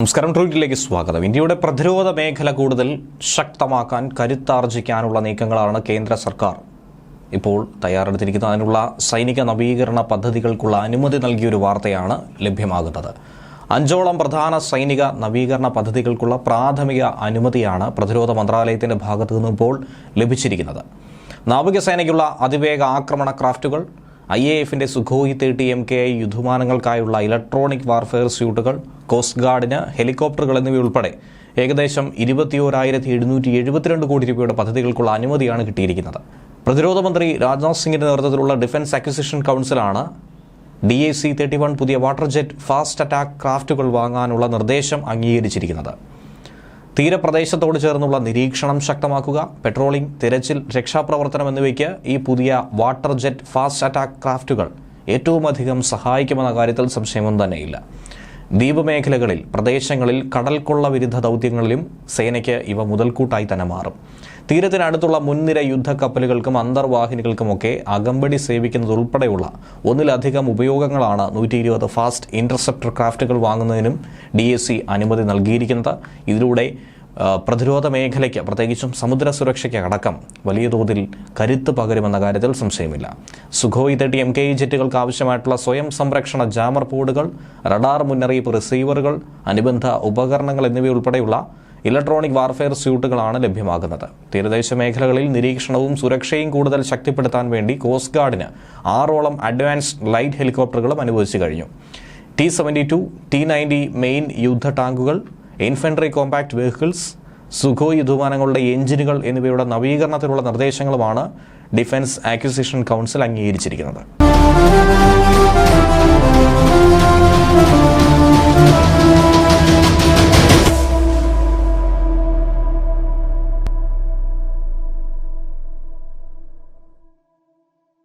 നമസ്കാരം. ട്രൂറ്റിലേക്ക് സ്വാഗതം. ഇന്ത്യയുടെ പ്രതിരോധ മേഖല കൂടുതൽ ശക്തമാക്കാൻ കരുത്താർജിക്കാനുള്ള നീക്കങ്ങളാണ് കേന്ദ്ര സർക്കാർ. ഇപ്പോൾ തയ്യാറെടുത്തിരിക്കുന്നത് അതിനുള്ള സൈനിക നവീകരണ പദ്ധതികൾക്കുള്ള അനുമതി നൽകിയൊരു വാർത്തയാണ് ലഭ്യമാകുന്നത്. അഞ്ചോളം പ്രധാന സൈനിക നവീകരണ പദ്ധതികൾക്കുള്ള പ്രാഥമിക അനുമതിയാണ് പ്രതിരോധ മന്ത്രാലയത്തിന്റെ ഭാഗത്തു നിന്നും ഇപ്പോൾ ലഭിച്ചിരിക്കുന്നത്. നാവികസേനയ്ക്കുള്ള അതിവേഗ ആക്രമണ ക്രാഫ്റ്റുകൾ ഐ എ എഫിന്റെ Sukhoi thirty M K I യുദ്ധമാനങ്ങൾക്കായുള്ള electronic warfare സ്യൂട്ടുകൾ കോസ്റ്റ് ഗാർഡിന് ഹെലികോപ്റ്ററുകൾ എന്നിവയുൾപ്പെടെ ഏകദേശം ഇരുപത്തിയോരായിരത്തി എഴുന്നൂറ്റി എഴുപത്തിരണ്ട് കോടി രൂപയുടെ പദ്ധതികൾക്കുള്ള അനുമതിയാണ് കിട്ടിയിരിക്കുന്നത്. പ്രതിരോധ മന്ത്രി രാജ്നാഥ് സിംഗിന്റെ നേതൃത്വത്തിലുള്ള defence acquisition കൗൺസിലാണ് D A C thirty one പുതിയ വാട്ടർ ജെറ്റ് ഫാസ്റ്റ് അറ്റാക്ക് ക്രാഫ്റ്റുകൾ വാങ്ങാനുള്ള നിർദ്ദേശം അംഗീകരിച്ചിരിക്കുന്നത്. തീരപ്രദേശത്തോട് ചേർന്നുള്ള നിരീക്ഷണം ശക്തമാക്കുക. പെട്രോളിംഗ് തിരച്ചിൽ രക്ഷാപ്രവർത്തനം എന്നിവയ്ക്ക് ഈ പുതിയ വാട്ടർ ജെറ്റ് ഫാസ്റ്റ് അറ്റാക്ക് ക്രാഫ്റ്റുകൾ ഏറ്റവുമധികം സഹായിക്കുമെന്ന കാര്യത്തിൽ സംശയമൊന്നും തന്നെയില്ല. ദ്വീപ് മേഖലകളിൽ പ്രദേശങ്ങളിൽ കടൽക്കൊള്ള വിരുദ്ധ ദൗത്യങ്ങളിലും സേനയ്ക്ക് ഇവ മുതൽക്കൂട്ടായി തന്നെ മാറും. തീരത്തിനടുത്തുള്ള മുൻനിര യുദ്ധക്കപ്പലുകൾക്കും അന്തർവാഹിനികൾക്കുമൊക്കെ അകമ്പടി സേവിക്കുന്നതുൾപ്പെടെയുള്ള ഒന്നിലധികം ഉപയോഗങ്ങളാണ് നൂറ്റി ഇരുപത് ഫാസ്റ്റ് ഇന്റർസെപ്റ്റർ ക്രാഫ്റ്റുകൾ വാങ്ങുന്നതിനും ഡി അനുമതി നൽകിയിരിക്കുന്നത്. ഇതിലൂടെ പ്രതിരോധ മേഖലയ്ക്ക് പ്രത്യേകിച്ചും സമുദ്ര സുരക്ഷയ്ക്ക് അടക്കം വലിയ തോതിൽ കരുത്ത് പകരുമെന്ന കാര്യത്തിൽ സംശയമില്ല. Sukhoi thirty M K I ജെറ്റുകൾക്ക് ആവശ്യമായിട്ടുള്ള സ്വയം സംരക്ഷണ ജാമർ പോഡുകൾ റഡാർ മുന്നറിയിപ്പ് റിസീവറുകൾ അനുബന്ധ ഉപകരണങ്ങൾ എന്നിവയുൾപ്പെടെയുള്ള ഇലക്ട്രോണിക് വാർഫെയർ സ്യൂട്ടുകളാണ് ലഭ്യമാകുന്നത്. തീരദേശ മേഖലകളിൽ നിരീക്ഷണവും സുരക്ഷയും കൂടുതൽ ശക്തിപ്പെടുത്താൻ വേണ്ടി കോസ്റ്റ് ഗാർഡിന് ആറോളം അഡ്വാൻസ്ഡ് ലൈറ്റ് ഹെലികോപ്റ്ററുകളും അനുവദിച്ചു കഴിഞ്ഞു. T seventy two T ninety main യുദ്ധ ടാങ്കുകൾ ഇൻഫൻട്രി കോമ്പാക്ട് വെഹിക്കിൾസ് സുഖോയ് യുദ്ധവിമാനങ്ങളുടെ എഞ്ചിനുകൾ എന്നിവയുടെ നവീകരണത്തിലുള്ള നിർദ്ദേശങ്ങളുമാണ് ഡിഫൻസ് ആക്വിസിഷൻ കൗൺസിൽ അംഗീകരിച്ചിരിക്കുന്നത്.